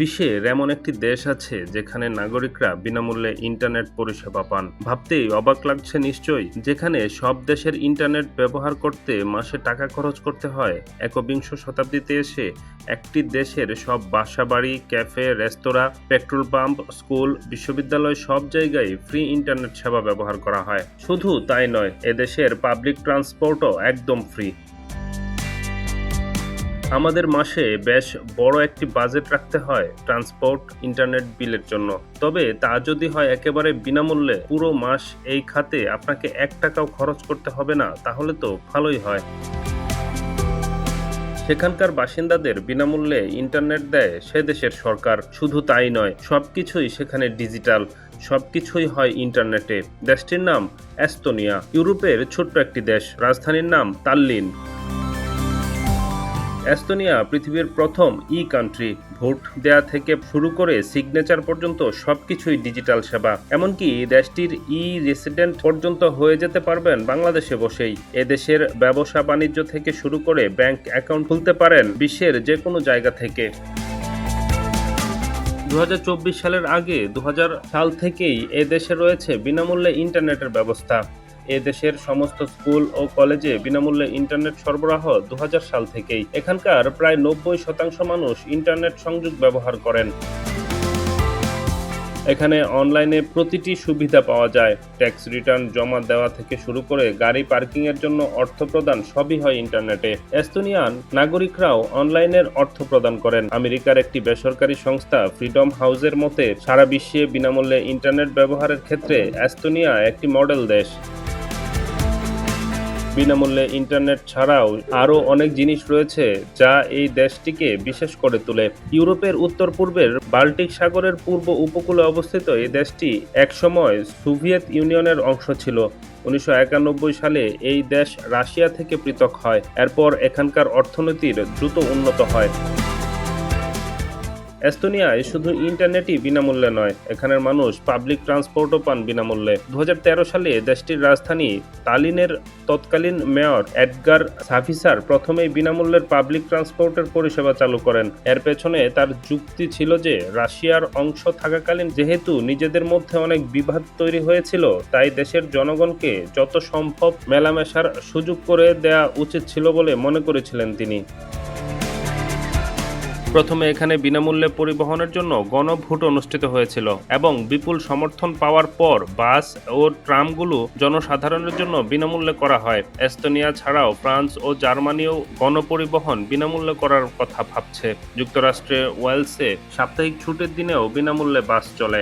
বিশ্বের এমন একটি দেশ আছে যেখানে নাগরিকরা বিনামূল্যে ইন্টারনেট পরিষেবা পান। ভাবতেই অবাক লাগছে নিশ্চয়ই, যেখানে সব দেশের ইন্টারনেট ব্যবহার করতে মাসে টাকা খরচ করতে হয়। একবিংশ শতাব্দীতে এসে একটি দেশের সব বাসাবাড়ি, ক্যাফে, রেস্তোরাঁ, পেট্রোল পাম্প, স্কুল, বিশ্ববিদ্যালয় সব জায়গায় ফ্রি ইন্টারনেট সেবা ব্যবহার করা হয়। শুধু তাই নয়, এদেশের পাবলিক ট্রান্সপোর্টও একদম ফ্রি। আমাদের মাসে বেশ বড় একটি বাজেট রাখতে হয় ট্রান্সপোর্ট ইন্টারনেট বিলের জন্য। তবে তা যদি হয় একেবারে বিনামূল্যে, পুরো মাস এই খাতে আপনাকে এক টাকাও খরচ করতে হবে না, তাহলে তো ভালোই হয়। সেখানকার বাসিন্দাদের বিনামূল্যে ইন্টারনেট দেয় সে দেশের সরকার। শুধু তাই নয়, সবকিছুই সেখানে ডিজিটাল সবকিছুই হয় ইন্টারনেটে দেশটির নাম এস্তোনিয়া, ইউরোপের ছোট্ট একটি দেশ। রাজধানীর নাম তাল্লিন। এস্তোনিয়া পৃথিবীর প্রথম ই কান্ট্রি ভোট দেয়া থেকে শুরু করে সিগনেচার পর্যন্ত সবকিছুই ডিজিটাল সেবা। এমনকি দেশটির ই রেসিডেন্ট পর্যন্ত হয়ে যেতে পারবেন বাংলাদেশে বসেই। এদেশের ব্যবসা বাণিজ্য থেকে শুরু করে ব্যাংক অ্যাকাউন্ট খুলতে পারেন বিশ্বের যে কোনো জায়গা থেকে। দু হাজার চব্বিশ সালের আগে দু হাজার সাল থেকেই এদেশে রয়েছে বিনামূল্যে ইন্টারনেটের ব্যবস্থা। এ দেশের সমস্ত স্কুল ও কলেজে বিনামূল্যে ইন্টারনেট সরবরাহ দু হাজার সাল থেকেই। এখানকার প্রায় নব্বই শতাংশ মানুষ ইন্টারনেট সংযোগ ব্যবহার করেন। এখানে অনলাইনে প্রতিটি সুবিধা পাওয়া যায়। ট্যাক্স রিটার্ন জমা দেওয়া থেকে শুরু করে গাড়ি পার্কিং এর জন্য অর্থ প্রদান সবই হয় ইন্টারনেটে। এস্তোনিয়ান নাগরিকরাও অনলাইনের অর্থ প্রদান করেন। আমেরিকার একটি বেসরকারি সংস্থা ফ্রিডম হাউসের মতে, সারা বিশ্বে বিনামূল্যে ইন্টারনেট ব্যবহারের ক্ষেত্রে এস্তোনিয়া একটি মডেল দেশ। বিনামূল্যে ইন্টারনেট ছাড়াও আরও অনেক জিনিস রয়েছে যা এই দেশটিকে বিশেষ করে তোলে। ইউরোপের উত্তর পূর্বের বাল্টিক সাগরের পূর্ব উপকূলে অবস্থিত এই দেশটি একসময় সোভিয়েত ইউনিয়নের অংশ ছিল। উনিশশো একানব্বই সালে এই দেশ রাশিয়া থেকে পৃথক হয়। এরপর এখানকার অর্থনীতির দ্রুত উন্নত হয়। এস্তোনিয়ায় শুধু ইন্টারনেটই বিনামূল্যে নয়, এখানের মানুষ পাবলিক ট্রান্সপোর্টও পান বিনামূল্যে। দু হাজার তেরো সালে দেশটির রাজধানী তালিনের তৎকালীন মেয়র এডগার সাফিসার প্রথমেই বিনামূল্যের পাবলিক ট্রান্সপোর্টের পরিষেবা চালু করেন। এর পেছনে তার যুক্তি ছিল যে, রাশিয়ার অংশ থাকাকালীন যেহেতু নিজেদের মধ্যে অনেক বিবাদ তৈরি হয়েছিল, তাই দেশের জনগণকে যত সম্ভব মেলামেশার সুযোগ করে দেয়া উচিত ছিল বলে মনে করেছিলেন তিনি। প্রথমে এখানে বিনামূল্যে পরিবহনের জন্য গণভোট অনুষ্ঠিত হয়েছিল এবং বিপুল সমর্থন পাওয়ার পর বাস ও ট্রামগুলো জনসাধারণের জন্য বিনামূল্যে করা হয়। এস্তোনিয়া ছাড়াও ফ্রান্স ও জার্মানিও গণপরিবহন বিনামূল্যে করার কথা ভাবছে। যুক্তরাষ্ট্রে ওয়েলসে সাপ্তাহিক ছুটির দিনেও বিনামূল্যে বাস চলে।